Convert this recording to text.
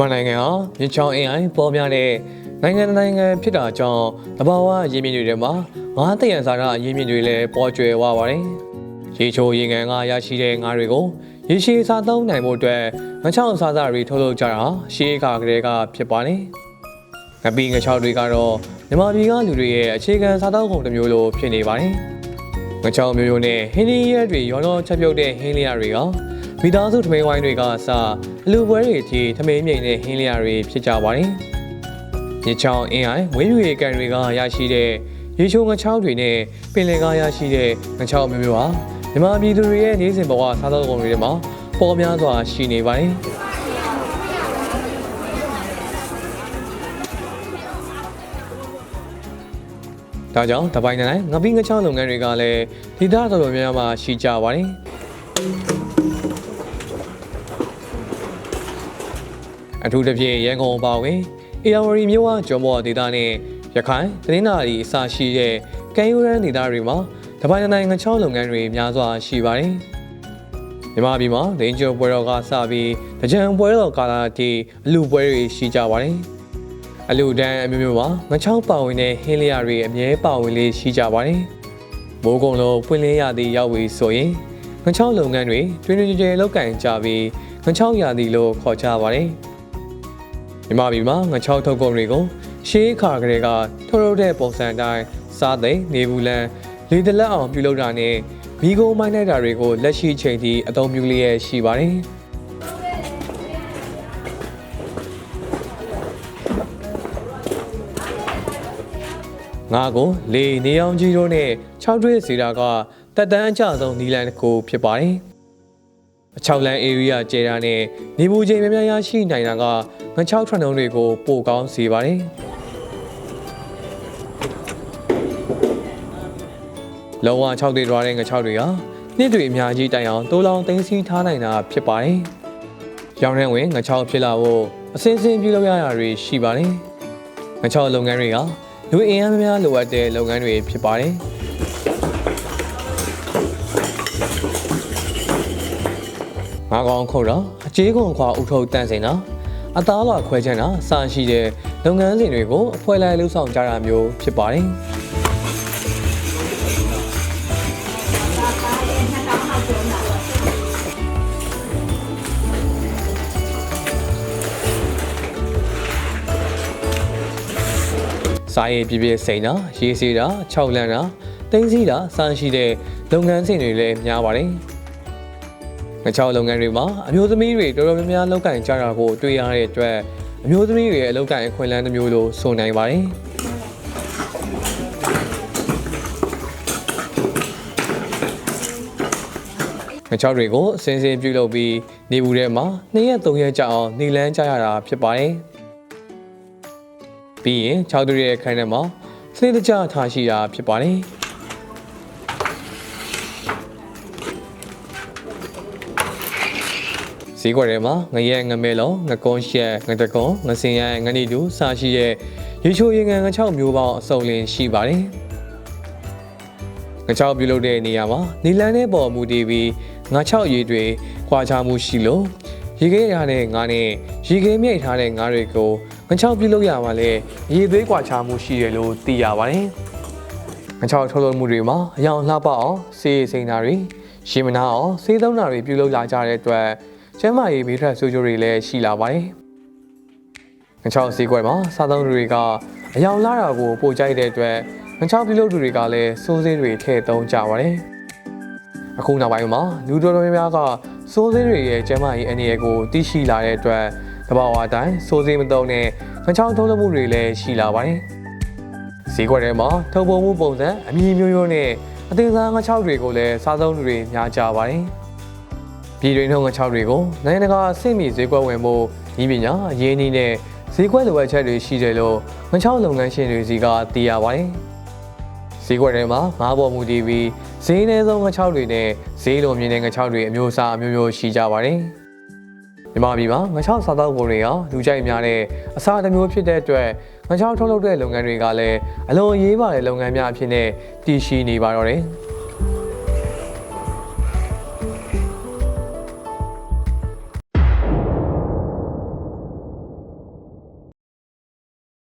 မြန်မာနိုင်ငံဟာမြစ်ချောင်းအင်အိုင်ပေါ်များတဲ့နိုင်ငံတစ်နိုင်ငံဖြစ်တာကြောင့်တဘာဝရင်းမြစ်တွေထဲမှာငါးတယံစာရရင်းမြစ်တွေလည်းပေါ်ကျွယ်ဝပါတယ်။ရေချိုရေငန်ကရရှိတဲ့ငါးတွေကိုရေရှည်စားသုံးနိုင်မှုအတွက်ငချောင်းစားစာတွေထုတ်လုပ်ကြတာရှေးခါကလေးကဖြစ်ပါတယ်။ငပီငချောင်းတွေကတော့မြန်မာပြည်ကလူတွေရဲ့အခြေခံစားသုံးကုန်တစ်မျိုးလိုဖြစ်နေပါတယ်။ငချောင်းမျိုးမျိုးနဲ့ဟင်းသီးရဲတွေရောတော့ချက်ပြုတ်တဲ့ဟင်းလျာတွေကမိသားစုထမင်းဝိုင်းတွေကအစ အလူပွဲတွေအထိထမင်းမြိန်တဲ့ဟင်းလျာတွေဖြစ်ကြပါတယ်။ညချောင်းအင်းအိုင်ဝင်းရွေကန်တွေကရရှိတဲ့ရေချိုငချောင်းတွေနဲ့ပင်လယ်ကရရှိတဲ့ငချောင်းမျိုးမျိုးဟာမြန်မာပြည်သူတွေရဲ့နေ့စဉ်ဘဝစားသောက်ကုန်တွေထဲမှာပေါ်များစွာရှိနေပါတယ်။ဒါကြောင့်တပိုင်းတိုင်းငပိငချောင်းလုပ်ငန်းတွေကလည်းဒေသတော်တော်များများမှာရှိကြပါတယ် အထူးသဖြင့်ရန်ကုန်အပါအဝင်အေရဝတီမြို့ဝကျော်မော်ဒေသနဲ့ရခိုင်သတင်းနာရီအစရှိတဲ့ကံယူရန်ဒေသတွေမှာတပိုင်းတိုင်းငချောင်းလုပ်ငန်းတွေများစွာရှိပါတယ်မြန်မာပြည်မှာဒိန်ကျော်ပွဲတော်ကစပြီးတကြံပွဲတော်ကာလအထိအလူပွဲတွေရှိကြပါတယ်အလူတန်းအမျိုးမျိုးမှာငချောင်းပါဝင်တဲ့ဟင်းလျာတွေအမြဲပါဝင်လေးရှိကြပါတယ်။မိုးကုံလုံးပွင့်လင်းရသည့်ရောက်ပြီဆိုရင်ငချောင်းလုပ်ငန်းတွေတွင်တွင်ကြဲကြဲလောက်ကင်ကြပြီးငချောင်းရသည်လို့ခေါ်ကြပါတယ်။ မြမပြည်မှာငချောင်းထုတ်ကုန်တွေကိုရှေးခါကလေးကထုတ်လုပ်တဲ့ပုံစံအတိုင်းစားသိမ်းနေဘူးလန်းလေတလက်အောင်ပြုလုပ်တာနဲ့မိโกမိုင်းလိုက်တာတွေကိုလက်ရှိချိန်ထိအသုံးပြုလျက်ရှိပါတယ်။ငါကိုလေနေအောင်ကြီးတို့နဲ့6တွဲစီတာကတက်တန်းအကျဆုံးနီလန်တစ်ခုဖြစ်ပါတယ်။အချောက်လန် area ကျဲတာနဲ့နေပူချိန်များများရရှိနိုင်တာက ငချောက်ထွန်းတုံးတွေကိုပိုကောင်းစေပါတယ်။လောဝ6တွေတွားတဲ့ငချောက်တွေဟာနှစ်တွေအများကြီးတိုင်အောင်တိုးလောင်သိမ်းဆည်းထားနိုင်တာဖြစ်ပါတယ်။ရောင်ရမ်းဝင်ငချောက်ဖြစ်လာဖို့အစင်းစင်းပြုလုပ်ရတာတွေရှိပါတယ်။ငချောက်လုပ်ငန်းတွေကလူအင်အားများများလိုအပ်တဲ့လုပ်ငန်းတွေဖြစ်ပါတယ်။ငါကောင်ခုတ်တာအကျေးကုန်ခွာဥထုတ်တန့်စင်တာ အသားလွာခွဲချမ်းတာစရှိတဲ့လုပ်ငန်းစဉ်တွေကိုအဖွဲလိုက်လှုပ်ဆောင်ကြတာမျိုးဖြစ်ပါတယ်။စားရည်ပြည့်ပြည့်စိန်တာရေးစီးတာ6လမ်းတာတင်းစီးတာစမ်းရှိတဲ့လုပ်ငန်းစဉ်တွေလည်းများပါတယ်။ ငချောက်လုပ်ငန်းတွေမှာအမျိုးသမီးတွေတော်တော်များများလောက်ကင်ကြတာကိုတွေ့ရတဲ့အတွက်အမျိုးသမီးတွေရဲ့အလောက်ကင်အခွင့်အလမ်းတစ်မျိုးလို့ဆိုနိုင်ပါတယ်။ငချောက်တွေကိုအစင်းစင်းပြုတ်လုပ်ပြီးနေဘူးထဲမှာ2ရက်3ရက်ကြာအောင်နေလန်းကြရတာဖြစ်ပါတယ်။ပြီးရင်6သူရဲ့အခန်းထဲမှာစနစ်တကျထားရှိတာဖြစ်ပါတယ် ဈေးကွက်ထဲမှာငရဲငမဲလုံးငကုန်းရှက်ငတကုန်းငစင်ရိုင်းငနီတူစရှိတဲ့ရေချိုရေငန်ငချောက်မျိုးပေါင်းအစုံလင်ရှိပါတယ်ငချောက်ပြုလုပ်တဲ့နေရာမှာနီလန်းတဲ့ပေါ်မူတည်ပြီးငါချောက်ရည်တွေခွာခြားမှုရှိလို့ရေခဲရတဲ့ငါးနဲ့ရေခဲမြိတ်ထားတဲ့ငါးတွေကိုငချောက်ပြုလုပ်ရမှာလဲရေသွေးကွာခြားမှုရှိတယ်လို့သိရပါတယ်ငချောက်ထုတ်လုပ်မှုတွေမှာအယောင်လှပအောင်စေးစိန်တာတွေရှင်းမနာအောင်စေးသုံးတာတွေပြုလုပ်လာကြတဲ့အတွက် ကျန်းမာရေးဘေးထွက်ဆိုးကျိုးတွေလည်းရှိလာပါတယ်ငချောက်ဈေးကွက်မှာစားသုံးသူတွေကအယောင်လာတာကိုပိုကြိုက်တဲ့အတွက်ငချောက်ပြုလုပ်သူတွေကလည်းစိုးစေးတွေထည့်သုံးကြပါတယ်အခုနောက်ပိုင်းမှာလူတော်တော်များများကစိုးစေးတွေရဲ့ကျန်းမာရေးအနေအကိုသိရှိလာတဲ့အတွက်တဘာဝအတိုင်းစိုးစေးမသုံးတဲ့ငချောင်းထုတ်လုပ်မှုတွေလည်းရှိလာပါတယ်ဈေးကွက်ထဲမှာထုတ်ပေါ်မှုပုံစံအမည်မျိုးမျိုးနဲ့အသေးစားငချောက်တွေကိုလည်းစားသုံးသူတွေများကြပါတယ် ပြည်တွင်းထုံးငချောက်တွေကိုနိုင်ငံတကာအဆင့်မီဈေးကွက်ဝင်ဖို့ဤပညာအရင်းအနှီးနဲ့ဈေးကွက်လိုအပ်ချက်တွေရှိတယ်လို့ငချောက်လုပ်ငန်းရှင်တွေစီကသိရပါတယ်ဈေးကွက်ထဲမှာငါးပေါ်မူတည်ပြီးဈေးနှဲဆုံးငချောက်တွေနဲ့ဈေးလိုမြင့်တဲ့ငချောက်တွေအမျိုးအစားအမျိုးမျိုးရှိကြပါတယ်မြန်မာပြည်မှာငချောက်စားသောက်ပုံတွေဟာလူကြိုက်များတဲ့အစားတစ်မျိုးဖြစ်တဲ့အတွက်ငချောက်ထုတ်လုပ်တဲ့လုပ်ငန်းတွေကလည်းအလွန်အရေးပါတဲ့လုပ်ငန်းများအဖြစ်နဲ့တည်ရှိနေပါတော့တယ်။